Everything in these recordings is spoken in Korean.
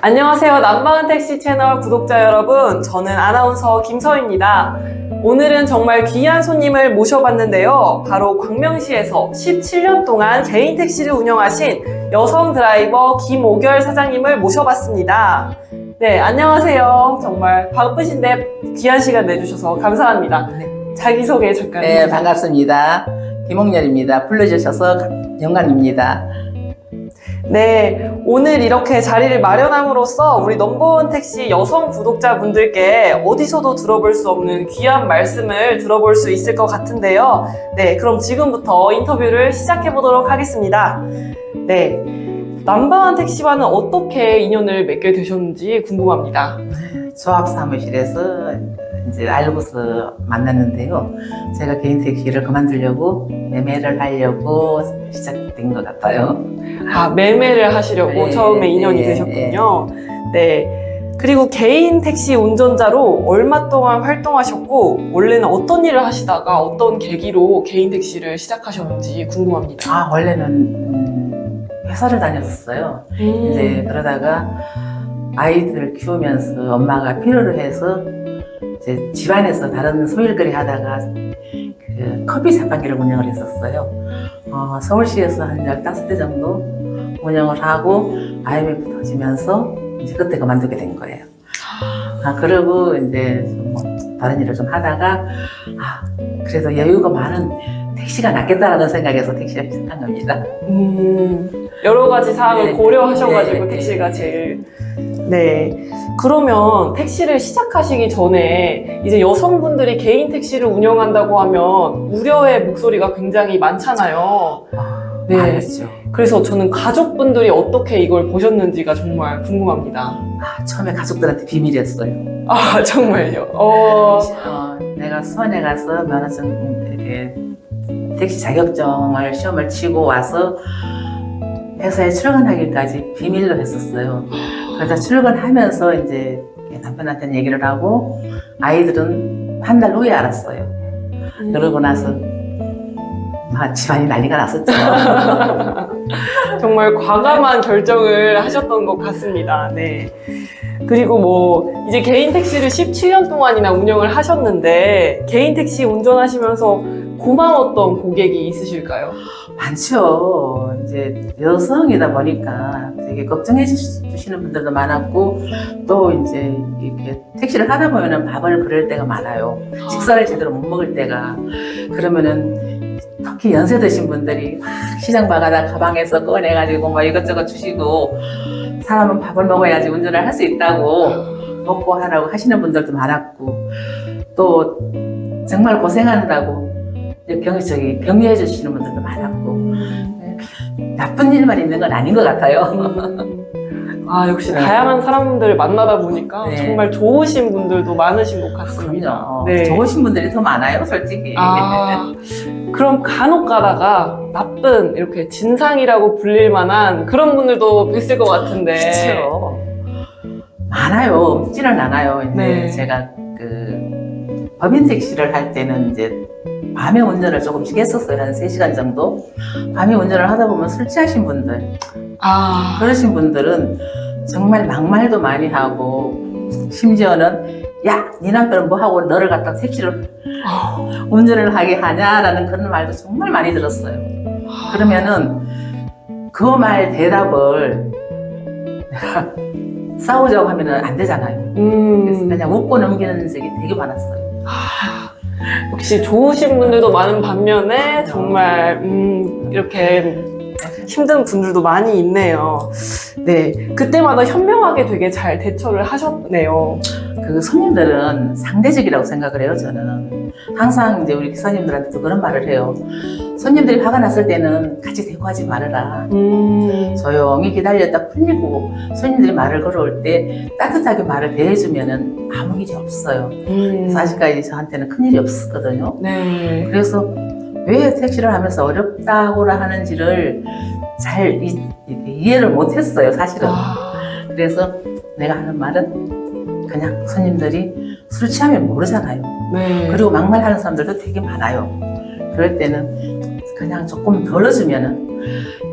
안녕하세요. 남방은 택시 채널 구독자 여러분. 저는 아나운서 김서입니다. 오늘은 정말 귀한 손님을 모셔봤는데요. 바로 광명시에서 17년 동안 개인 택시를 운영하신 여성 드라이버 김오결 사장님을 모셔봤습니다. 네, 안녕하세요. 정말 바쁘신데 귀한 시간 내주셔서 감사합니다. 자기소개 잠깐 네. 반갑습니다. 김홍렬입니다. 불러주셔서 영광입니다. 네, 오늘 이렇게 자리를 마련함으로써 우리 넘버원 택시 여성 구독자분들께 어디서도 들어볼 수 없는 귀한 말씀을 들어볼 수 있을 것 같은데요. 네, 그럼 지금부터 인터뷰를 시작해 보도록 하겠습니다. 네, 남방한 택시와는 어떻게 인연을 맺게 되셨는지 궁금합니다. 조합 사무실에서 이제 알고서 만났는데요. 제가 개인 택시를 그만두려고 매매를 하려고 시작된 것 같아요. 아, 매매를 하시려고 네, 처음에 인연이 네, 되셨군요. 네. 그리고 개인 택시 운전자로 얼마 동안 활동하셨고, 원래는 어떤 일을 하시다가 어떤 계기로 개인 택시를 시작하셨는지 궁금합니다. 아, 원래는 음, 회사를 다녔었어요. 이제 그러다가 아이들 키우면서 엄마가 필요로 해서 이 제 집안에서 다른 소일거리 하다가 그 커피 자판기를 운영을 했었어요. 어, 서울시에서 한 15대 정도 운영을 하고 IMF 터지면서 이제 그때 그만두게 된 거예요. 아, 그러고 이제 뭐 다른 일을 좀 하다가 아, 그래도 여유가 많은 택시가 낫겠다라는 생각에서 택시를 시작한 겁니다. 음, 여러 가지 사항을 네, 고려하셔가지고 네, 택시가 네, 제일. 네. 그러면 택시를 시작하시기 전에 이제 여성분들이 개인 택시를 운영한다고 하면 우려의 목소리가 굉장히 많잖아요. 아, 네. 많았죠. 그래서 저는 가족분들이 어떻게 이걸 보셨는지가 정말 궁금합니다. 아, 처음에 가족들한테 비밀이었어요. 아, 정말요? 어, 어, 내가 수원에 가서 면허증 이렇게 택시 자격증을 시험을 치고 와서 회사에 출근하기까지 비밀로 했었어요. 그러다 출근하면서 이제 남편한테는 얘기를 하고 아이들은 한 달 후에 알았어요. 그러고 나서 막 집안이 난리가 났었죠. 정말 과감한 결정을 하셨던 것 같습니다. 네. 그리고 뭐, 이제 개인 택시를 17년 동안이나 운영을 하셨는데, 개인 택시 운전하시면서 고마웠던 고객이 있으실까요? 많죠. 이제 여성이다 보니까 되게 걱정해 주시는 분들도 많았고 또 이제 이렇게 택시를 하다 보면은 밥을 그럴 때가 많아요. 식사를 제대로 못 먹을 때가 그러면은 특히 연세 드신 분들이 막 시장 봐가다 가방에서 꺼내가지고 뭐 이것저것 주시고 사람은 밥을 먹어야지 운전을 할 수 있다고 먹고 하라고 하시는 분들도 많았고 또 정말 고생한다고 병, 저기 격려해 주시는 분들도 많았고 나쁜 일만 있는 건 아닌 것 같아요. 음. 아, 역시 네. 다양한 사람들을 만나다 보니까 네. 정말 좋으신 분들도 많으신 것 같습니다. 그럼요. 네. 좋으신 분들이 더 많아요, 솔직히. 아, 그럼 간혹 가다가 나쁜 이렇게 진상이라고 불릴 만한 그런 분들도 있을 것 같은데. 그렇죠. 많아요. 없지는 않아요. 이제 네. 제가 그 법인 택시를 할 때는 이제 밤에 운전을 조금씩 했었어요. 한 3시간 정도. 밤에 운전을 하다 보면 술 취하신 분들, 아, 그러신 분들은 정말 막말도 많이 하고 심지어는 야, 네 남편은 뭐 하고 너를 갖다 택시를 운전을 하게 하냐라는 그런 말도 정말 많이 들었어요. 그러면은 그 말 대답을 싸우자고 하면은 안 되잖아요. 그래서 음, 그냥 웃고 넘기는 적이 되게 많았어요. 역시 좋으신 분들도 많은 반면에 정말 음, 이렇게 힘든 분들도 많이 있네요. 네, 그때마다 현명하게 되게 잘 대처를 하셨네요. 그 손님들은 상대적이라고 생각을 해요, 저는. 항상 이제 우리 기사님들한테도 그런 말을 해요. 손님들이 화가 났을 때는 같이 대꾸하지 말아라. 음, 조용히 기다렸다 풀리고 손님들이 말을 걸어올 때 따뜻하게 말을 대해주면은 아무 일이 없어요. 음, 그래서 아직까지 저한테는 큰 일이 없었거든요. 네. 그래서 왜 택시를 하면서 어렵다고라 하는지를 잘 이, 이해를 못했어요, 사실은. 아, 그래서 내가 하는 말은 그냥 손님들이 술 취하면 모르잖아요. 네. 그리고 막말 하는 사람들도 되게 많아요. 그럴 때는 그냥 조금 덜어주면은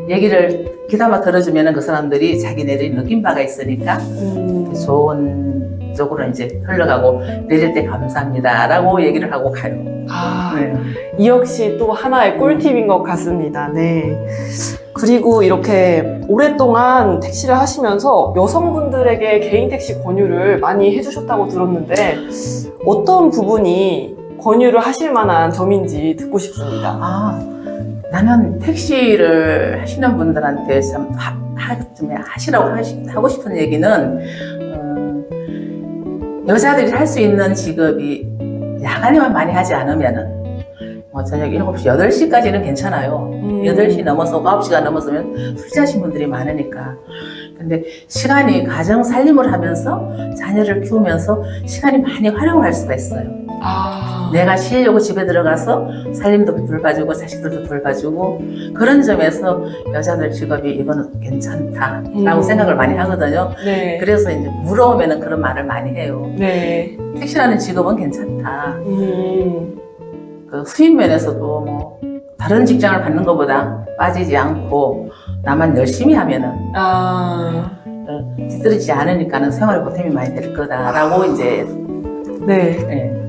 얘기를 귀담아 들어주면은 그 사람들이 자기네들이 느낀 바가 있으니까 음. 좋은 쪽으로 이제 흘러가고 내릴 때 감사합니다라고 얘기를 하고 가요. 아, 네. 이 역시 또 하나의 꿀팁인 것 같습니다. 네. 그리고 이렇게 오랫동안 택시를 하시면서 여성분들에게 개인 택시 권유를 많이 해주셨다고 들었는데 어떤 부분이 권유를 하실 만한 점인지 듣고 싶습니다. 아, 나는 택시를 하시는 분들한테 참 하, 하, 좀 하시라고 하시, 하고 싶은 얘기는 음, 여자들이 할 수 있는 직업이 야간에만 많이 하지 않으면은 뭐 저녁 7시, 8시까지는 괜찮아요. 음. 8시 넘어서 9시가 넘어서면 술 취하신 분들이 많으니까. 근데 시간이 가정 살림을 하면서 자녀를 키우면서 시간이 많이 활용을 할 수가 있어요. 아, 내가 쉬려고 집에 들어가서 살림도 돌봐주고 자식들도 돌봐주고 그런 점에서 여자들 직업이 이거는 괜찮다라고 음. 생각을 많이 하거든요. 네. 그래서 이제 물어오면은 그런 말을 많이 해요. 네. 택시라는 직업은 괜찮다. 음. 그 수입 면에서도 뭐 다른 직장을 받는 것보다 빠지지 않고 나만 열심히 하면은 아, 어, 뒤떨어지지 않으니까는 생활 보탬이 많이 될 거다라고 이제 네. 예.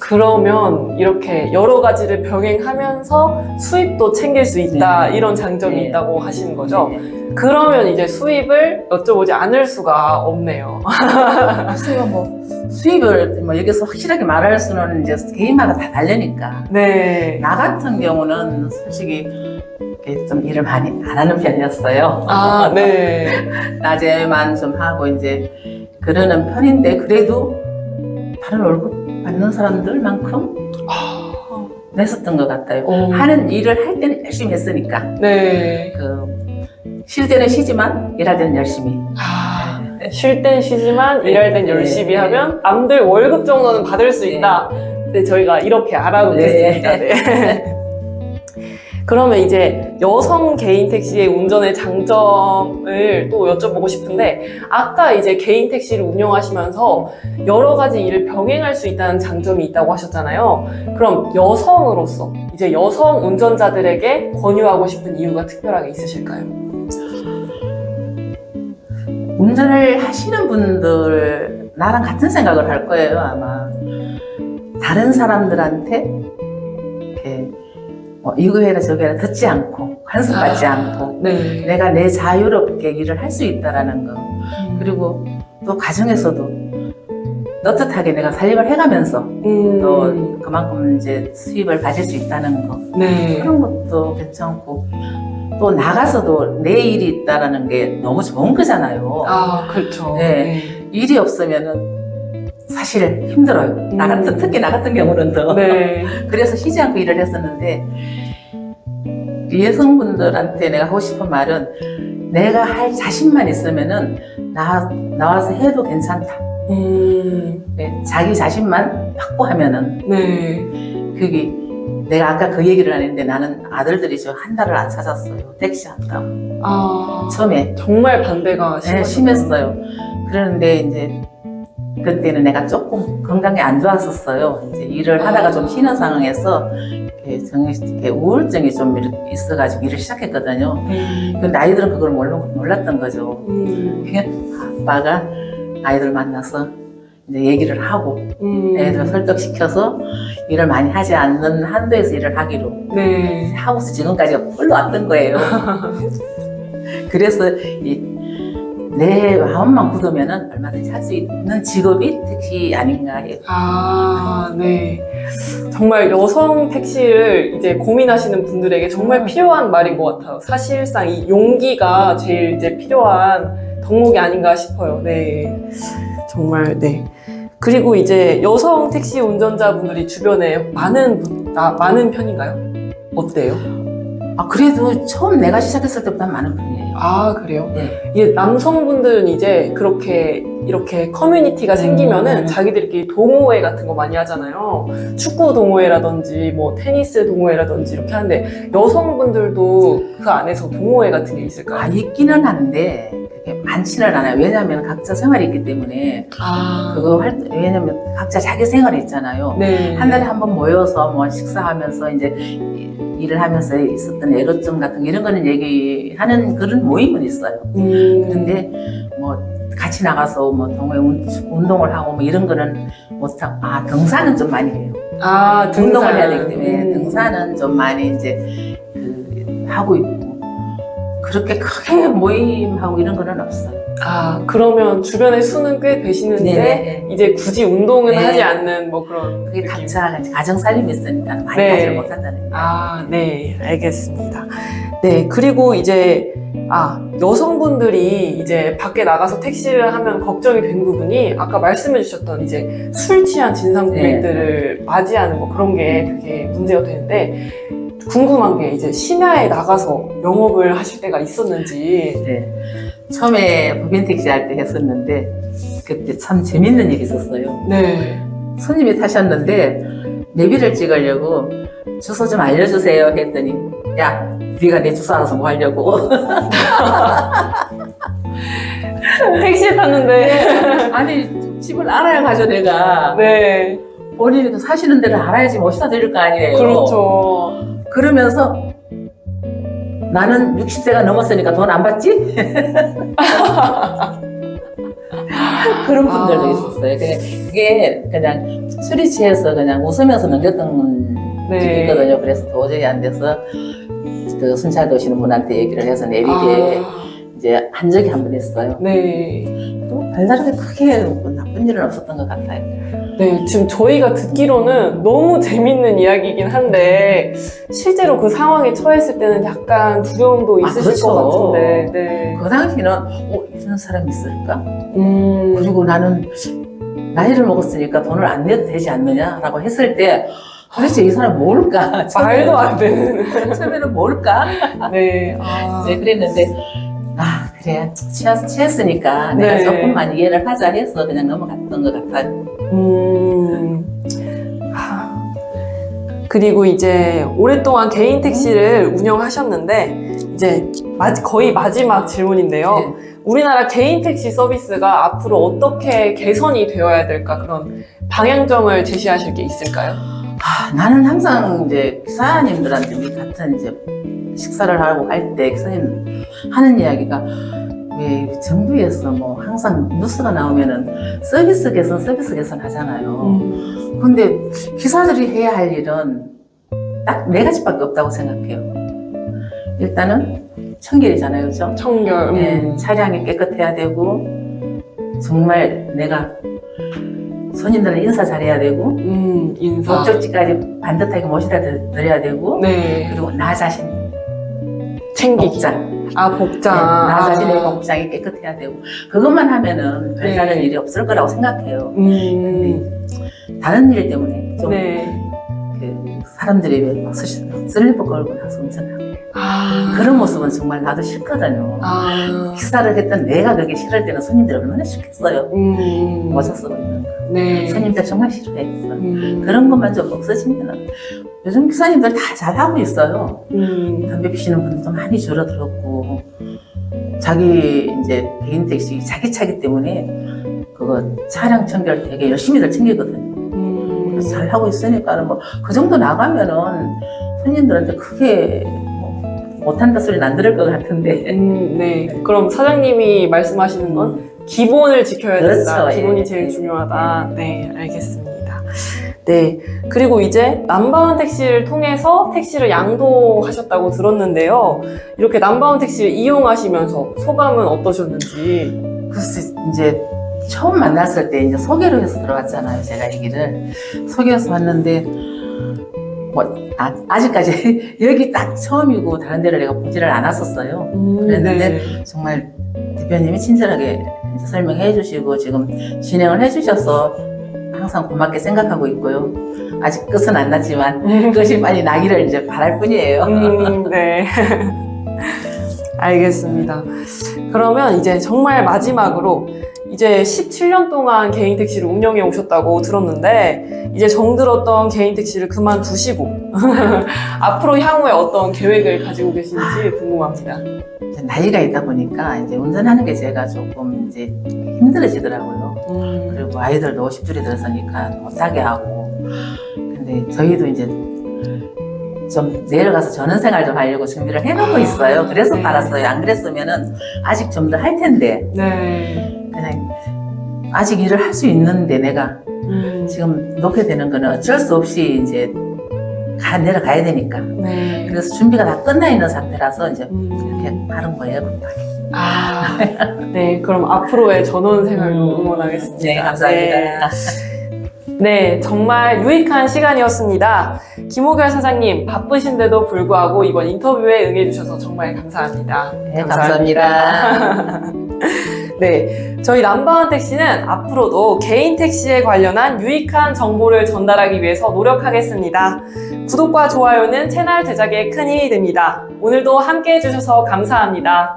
그러면 이렇게 여러 가지를 병행하면서 수입도 챙길 수 있다 네. 이런 장점이 네. 있다고 하시는 거죠? 네. 그러면 이제 수입을 여쭤보지 않을 수가 없네요. 글쎄요, 뭐 수입을 뭐 여기서 확실하게 말할 수는 이제 개인마다 다 다르니까. 네. 나 같은 경우는 솔직히 좀 일을 많이 안 하는 편이었어요. 아, 네. 낮에만 좀 하고 이제 그러는 편인데 그래도 다른 월급 받는 사람들만큼 냈었던 것 같아요. 오. 하는 일을 할 때는 열심히 했으니까. 네. 그 쉴 때는 쉬지만 일할 때는 열심히. 아, 쉴 땐 쉬지만 네. 일할 땐 네. 열심히 네. 하면 남들 월급 정도는 받을 수 네. 있다. 네, 저희가 이렇게 알아놓겠습니다. 네. 그러면 이제 여성 개인 택시의 운전의 장점을 또 여쭤보고 싶은데 아까 이제 개인 택시를 운영하시면서 여러 가지 일을 병행할 수 있다는 장점이 있다고 하셨잖아요. 그럼 여성으로서 이제 여성 운전자들에게 권유하고 싶은 이유가 특별하게 있으실까요? 운전을 하시는 분들 나랑 같은 생각을 할 거예요 아마 다른 사람들한테 이렇게 뭐 이거 해라 저거 해라 듣지 않고 간섭받지 아. 않고 네. 내가 내 자유롭게 일을 할 수 있다라는 거 그리고 또 가정에서도 떳떳하게 내가 살림을 해가면서 음, 또 그만큼 이제 수입을 가질 수 있다는 거 네. 그런 것도 괜찮고 또 나가서도 내 일이 있다라는 게 너무 좋은 거잖아요. 아, 그렇죠. 네. 일이 없으면은 사실 힘들어요. 나 같은 음. 특히 나 같은 경우는 더. 네. 그래서 쉬지 않고 일을 했었는데 이 여성분들한테 내가 하고 싶은 말은 내가 할 자신만 있으면은 나 나와서 해도 괜찮다. 음, 네, 자기 자신만 확보하면은 네. 그게 내가 아까 그 얘기를 하는데 나는 아들들이 저 한 달을 안 찾았어요. 택시 한다고. 아, 처음에 정말 반대가 네. 심했어요. 그런데 이제 그때는 내가 조금 건강이 안 좋았었어요. 이제 일을 하다가 좀 쉬는 상황에서 이렇게 정 이렇게 우울증이 좀 있어가지고 일을 시작했거든요. 음, 근데 아이들은 그걸 몰랐던 거죠. 음, 아빠가 아이들 만나서 이제 얘기를 하고 음, 애들 설득시켜서 일을 많이 하지 않는 한도에서 일을 하기로 네. 하고서 지금까지 흘러왔던 거예요. 그래서 이 내 마음만 굳으면은 얼마든지 할 수 있는 직업이 택시 아닌가 해요. 아, 네. 정말 여성 택시를 이제 고민하시는 분들에게 정말 음. 필요한 말인 것 같아요. 사실상 이 용기가 제일 이제 필요한 덕목이 아닌가 싶어요. 네. 정말, 네. 그리고 이제 여성 택시 운전자분들이 주변에 많은, 분- 아, 많은 편인가요? 어때요? 아, 그래도 처음 내가 시작했을 때보다 많은 편이에요. 아, 그래요? 네. 이게 남성분들은 이제 그렇게 이렇게 커뮤니티가 생기면은 음. 자기들끼리 동호회 같은 거 많이 하잖아요. 축구 동호회라든지 뭐 테니스 동호회라든지 이렇게 하는데 여성분들도 그 안에서 동호회 같은 게 있을까요? 아, 있기는 한데, 많지는 않아요. 왜냐하면 각자 생활이 있기 때문에, 아, 그거 할, 때- 왜냐면 각자 자기 생활이 있잖아요. 네. 한 달에 한 번 모여서 뭐 식사하면서 이제 이- 일을 하면서 있었던 애로점 같은 거 이런 거는 얘기하는 그런 모임은 있어요. 음, 근데 뭐 같이 나가서 뭐 동호회 운- 운동을 하고 뭐 이런 거는 못하고 아 등산은 좀 많이 해요. 아, 등산. 운동을 해야 되기 때문에 음. 등산은 좀 많이 이제 그 하고 있고 그렇게 크게 모임하고 이런 거는 없어요. 아, 그러면 주변에 수는 꽤 되시는데 네네. 이제 굳이 운동은 네. 하지 않는 뭐 그런 그게 느낌. 각자 가정 살림이 있으니까 많이 네. 하지 못한다는 얘기. 아, 네, 알겠습니다. 네, 그리고 이제, 아, 여성분들이 이제 밖에 나가서 택시를 하면 걱정이 된 부분이 아까 말씀해 주셨던 이제 술 취한 진상 고객들을 맞이하는 뭐 그런 게 되게 문제가 되는데 궁금한 게 이제 심야에 나가서 영업을 하실 때가 있었는지. 네. 처음에 법인 택시 할 때 했었는데 그때 참 재밌는 일이 있었어요. 네. 손님이 타셨는데 내비를 찍으려고 주소 좀 알려주세요 했더니 야 네가 내 주소 알아서 뭐 하려고 택시에 탔는데. 아니 집을 알아야 가죠 내가 네. 본인이 그 사시는 데를 알아야지 모시다 드릴 거 아니에요 그렇죠. 그러면서 나는 60세가 넘었으니까 돈 안 받지? 그런 분들도 아. 있었어요. 그게, 그게 그냥 술이 취해서 그냥 웃으면서 넘겼던 네. 적이 있거든요. 그래서 도저히 안 돼서 그 순찰 도시는 분한테 얘기를 해서 내리게 아, 이제 한 적이 한 번 있어요. 네. 또 별다르게 크게 뭐 나쁜 일은 없었던 것 같아요. 네, 지금 저희가 듣기로는 너무 재밌는 이야기이긴 한데 실제로 그 상황에 처했을 때는 약간 두려움도 아, 있으실 그렇죠. 것 같은데. 네. 그 당시는 어, 이런 사람이 있을까? 음. 그리고 나는 나이를 먹었으니까 돈을 안 내도 되지 않느냐라고 했을 때 도대체 이 사람 뭘까? 말도 안 되는. 처음에는 뭘까? 네. 아. 네, 그랬는데 아 그래 취했, 취했 으니까 네. 내가 조금만 이해를 하자 해서 그냥 넘어갔던 것 같아요. 음. 아. 그리고 이제 오랫동안 개인 택시를 운영하셨는데 이제 마- 거의 마지막 질문인데요. 네. 우리나라 개인 택시 서비스가 앞으로 어떻게 개선이 되어야 될까 그런 방향점을 제시하실 게 있을까요? 아, 나는 항상 이제 기사님들한테 우리 같은 이제 식사를 하고 갈때 기사님 하는 이야기가 왜 정부에서 뭐 항상 뉴스가 나오면은 서비스 개선, 서비스 개선 하잖아요. 음. 근데 기사들이 해야 할 일은 딱 네 가지밖에 없다고 생각해요. 일단은 청결이잖아요, 그죠? 청결. 음. 네, 차량이 깨끗해야 되고 정말 내가 손님들은 인사 잘해야 되고 음, 인사. 목적지까지 반듯하게 모시다 드- 드려야 되고 네. 그리고 나 자신 챙기기. 복장 아, 네, 복장. 나 자신의 아. 복장이 깨끗해야 되고 그것만 하면은 별다른 네. 일이 없을 거라고 생각해요 음. 다른 일 때문에 좀 네. 그 사람들이 왜막 슬리퍼 걸고 나서 운전하고 아. 그런 모습은 정말 나도 싫거든요 아. 식사를 했던 내가 그게 싫을 때는 손님들이 얼마나 싫겠어요 음. 모자 쓰고 있는 거 네. 손님들 정말 싫어했어 음. 그런 것만 좀 없어지면은 요즘 기사님들 다 잘하고 있어요 음. 담배 피시는 분들도 많이 줄어들었고 자기 이제 개인 택시 자기 차기 때문에 그거 차량 청결 되게 열심히들 챙기거든요. 음. 잘 하고 있으니까는 뭐 그 정도 나가면은 손님들한테 크게 뭐 못한다 소리는 안 들을 것 같은데. 음, 네. 그럼 사장님이 말씀하시는 건 기본을 지켜야 된다. 그렇죠. 기본이 예. 제일 중요하다. 네, 알겠습니다. 네. 그리고 이제 남바운 택시를 통해서 택시를 양도하셨다고 들었는데요. 이렇게 남바운 택시를 이용하시면서 소감은 어떠셨는지. 글쎄 이제 처음 만났을 때 이제 소개로 해서 들어갔잖아요. 제가 얘기를 소개해서 왔는데 뭐 아, 직까지 여기 딱 처음이고 다른 데를 내가 보지를 않았었어요. 음, 그랬는데 네. 정말 대표님이 친절하게 설명해 주시고 지금 진행을 해 주셔서 항상 고맙게 생각하고 있고요. 아직 끝은 안 났지만 끝이 빨리 나기를 이제 바랄 뿐이에요. 음, 네. 알겠습니다. 그러면 이제 정말 마지막으로 이제 17년 동안 개인 택시를 운영해 오셨다고 들었는데 이제 정들었던 개인 택시를 그만두시고 앞으로 향후에 어떤 계획을 가지고 계신지 궁금합니다. 이제 나이가 있다 보니까 이제 운전하는 게 제가 조금 이제 힘들어지더라고요. 음, 그리고 아이들도 50줄이 들었으니까 못하게 하고. 근데 저희도 이제 좀 내려가서 전원 생활 좀 하려고 준비를 해놓고 있어요. 그래서 네. 팔았어요. 안 그랬으면은 아직 좀 더 할 텐데. 네. 그냥 아직 일을 할 수 있는데 내가 음, 지금 놓게 되는 거는 어쩔 수 없이 이제 가, 내려가야 되니까. 네. 그래서 준비가 다 끝나 있는 상태라서 이제 음, 이렇게 하는 거예요. 급하게. 아, 네. 그럼 앞으로의 전원 생활도 응원하겠습니다. 네, 감사합니다. 네, 정말 유익한 시간이었습니다. 김호결 사장님, 바쁘신데도 불구하고 이번 인터뷰에 응해주셔서 정말 감사합니다. 네, 감사합니다. 네, 저희 남바은 택시는 앞으로도 개인 택시에 관련한 유익한 정보를 전달하기 위해서 노력하겠습니다. 구독과 좋아요는 채널 제작에 큰 힘이 됩니다. 오늘도 함께 해주셔서 감사합니다.